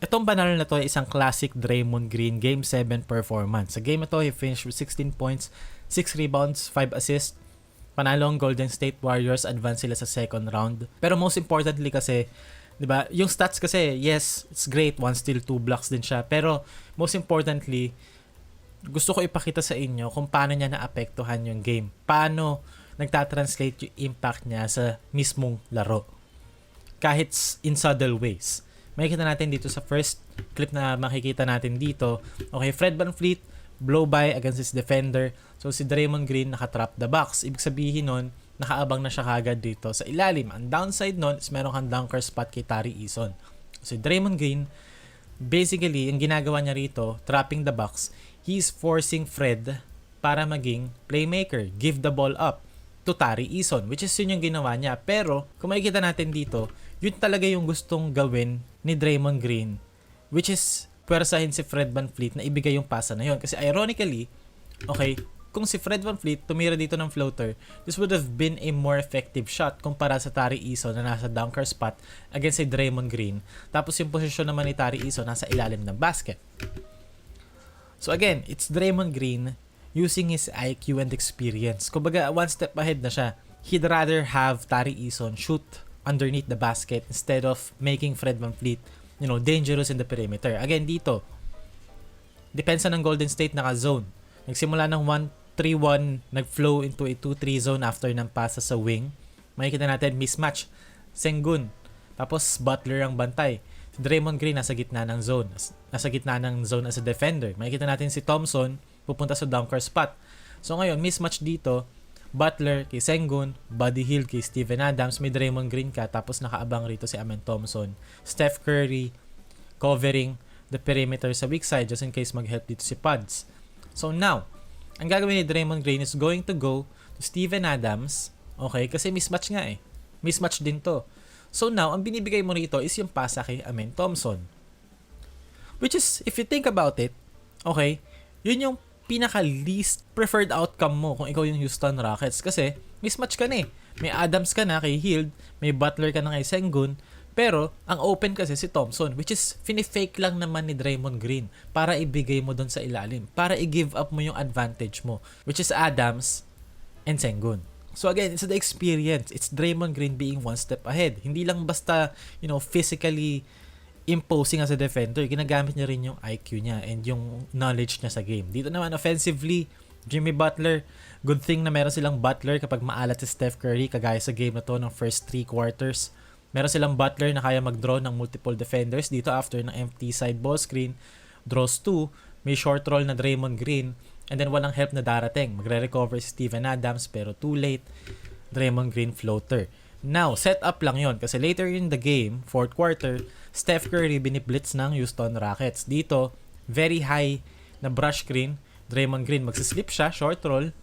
Itong banal na to ay isang classic Draymond Green Game 7 performance. Sa game na to, he finished with 16 points, 6 rebounds, 5 assists. Panalo ang Golden State Warriors, advance sila sa second round. Pero most importantly kasi, 'di ba? Yung stats kasi, yes, it's great, one steal, two blocks din siya. Pero most importantly, gusto ko ipakita sa inyo kung paano niya naapektuhan yung game. Paano nagtatranslate yung impact niya sa mismong laro. Kahit in subtle ways. Makikita natin dito sa first clip na makikita natin dito. Okay, Fred Van Fleet, blow by against his defender. So si Draymond Green nakatrap the box. Ibig sabihin nun, nakaabang na siya kagad dito sa ilalim. Ang downside nun is meron kang dunker spot kay Tari Eason. So Draymond Green, basically, ang ginagawa niya rito, trapping the box, he's forcing Fred para maging playmaker. Give the ball up to Tari Eason, which is yun yung ginawa niya. Pero, kung makikita natin dito, yun talaga yung gustong gawin ni Draymond Green, which is pwersahin si Fred Van Fleet na ibigay yung pasa na yun. Kasi ironically, okay, kung si Fred Van Fleet tumira dito ng floater, this would have been a more effective shot kumpara sa Tari Eason na nasa dunker spot against si Draymond Green. Tapos yung posisyon naman ni Tari Eason nasa ilalim ng basket. So again, it's Draymond Green using his IQ and experience. Kumbaga, one step ahead na siya. He'd rather have Tari Eason shoot underneath the basket instead of making Fred Van Fleet, you know, dangerous in the perimeter. Again, dito, depensa ng Golden State naka-zone. Nagsimula ng 1-3-1, nag-flow into a 2-3 zone after ng pasa sa wing. Makikita natin mismatch. Sengun. Tapos Butler ang bantay. Si Draymond Green nasa gitna ng zone. Nasa gitna ng zone as a defender. Makikita natin si Thompson pupunta sa dunker spot. So ngayon, mismatch dito. Butler kay Sengun, Buddy Hill kay Steven Adams, may Draymond Green ka, tapos nakaabang rito si Amen Thompson. Steph Curry covering the perimeter sa weak side just in case mag-help dito si Puds. So now, ang gagawin ni Draymond Green is going to go to Steven Adams, okay, kasi mismatch nga eh. Mismatch din to. So now, ang binibigay mo rito is yung pasa kay Amen Thompson. Which is, if you think about it, okay, yun yung pinaka least preferred outcome mo kung ikaw yung Houston Rockets kasi mismatch ka na eh. May Adams ka na kay Hield, may Butler ka na kay Sengun, pero ang open kasi si Thompson which is finifake lang naman ni Draymond Green para ibigay mo doon sa ilalim, para i-give up mo yung advantage mo which is Adams and Sengun. So again, it's the experience. It's Draymond Green being one step ahead. Hindi lang basta, you know, physically imposing as a defender, ginagamit niya rin yung IQ niya and yung knowledge niya sa game. Dito naman, offensively, Jimmy Butler, good thing na meron silang Butler kapag maalat si Steph Curry, kagaya sa game na to ng first three quarters. Meron silang Butler na kaya mag-draw ng multiple defenders dito after ng empty side ball screen. Draws 2, may short roll na Draymond Green, and then walang help na darating. Magre-recover si Steven Adams pero too late. Draymond Green floater. Now, set up lang yon kasi later in the game, fourth quarter, Steph Curry biniblitz ng Houston Rockets. Dito, very high na brush screen. Draymond Green magsislip siya, short roll.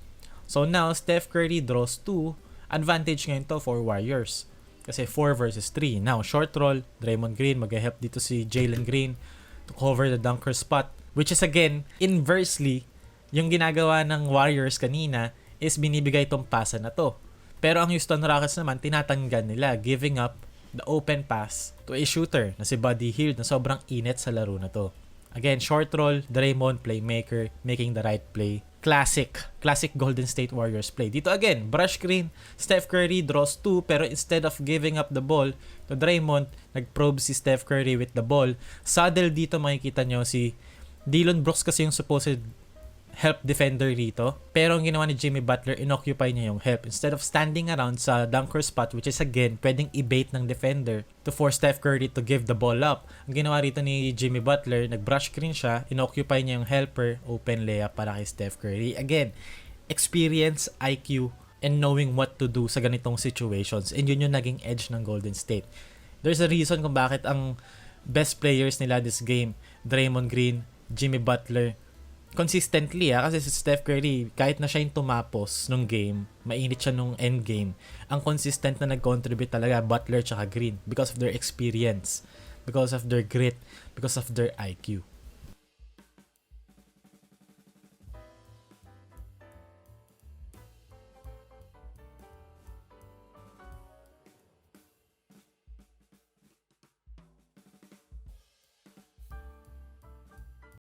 So now, Steph Curry draws 2. Advantage ngayon to for Warriors. Kasi 4 versus 3. Now, short roll, Draymond Green, mag-help dito si Jalen Green to cover the dunker spot. Which is again, inversely, yung ginagawa ng Warriors kanina is binibigay tong pasa na to. Pero ang Houston Rockets naman, tinatanggal nila, giving up the open pass to a shooter na si Buddy Hield na sobrang init sa laro na to. Again, short roll, Draymond, playmaker, making the right play. Classic. Classic Golden State Warriors play. Dito again, brush screen, Steph Curry draws 2 pero instead of giving up the ball to Draymond, nag-probe si Steph Curry with the ball. Saddle dito makikita nyo si Dylan Brooks kasi yung supposed help defender rito. Pero ang ginawa ni Jimmy Butler, inoccupy niya yung help. Instead of standing around sa dunker spot, which is again, pwedeng i-bait ng defender to force Steph Curry to give the ball up. Ang ginawa rito ni Jimmy Butler, nag-brush screen siya, inoccupy niya yung helper, open layup para kay Steph Curry. Again, experience, IQ, and knowing what to do sa ganitong situations. And yun yung naging edge ng Golden State. There's a reason kung bakit ang best players nila this game, Draymond Green, Jimmy Butler, consistently ah, kasi si Steph Curry, kahit na siya yung tumapos nung game, mainit siya nung end game, ang consistent na nag-contribute talaga Butler tsaka Green because of their experience, because of their grit, because of their IQ.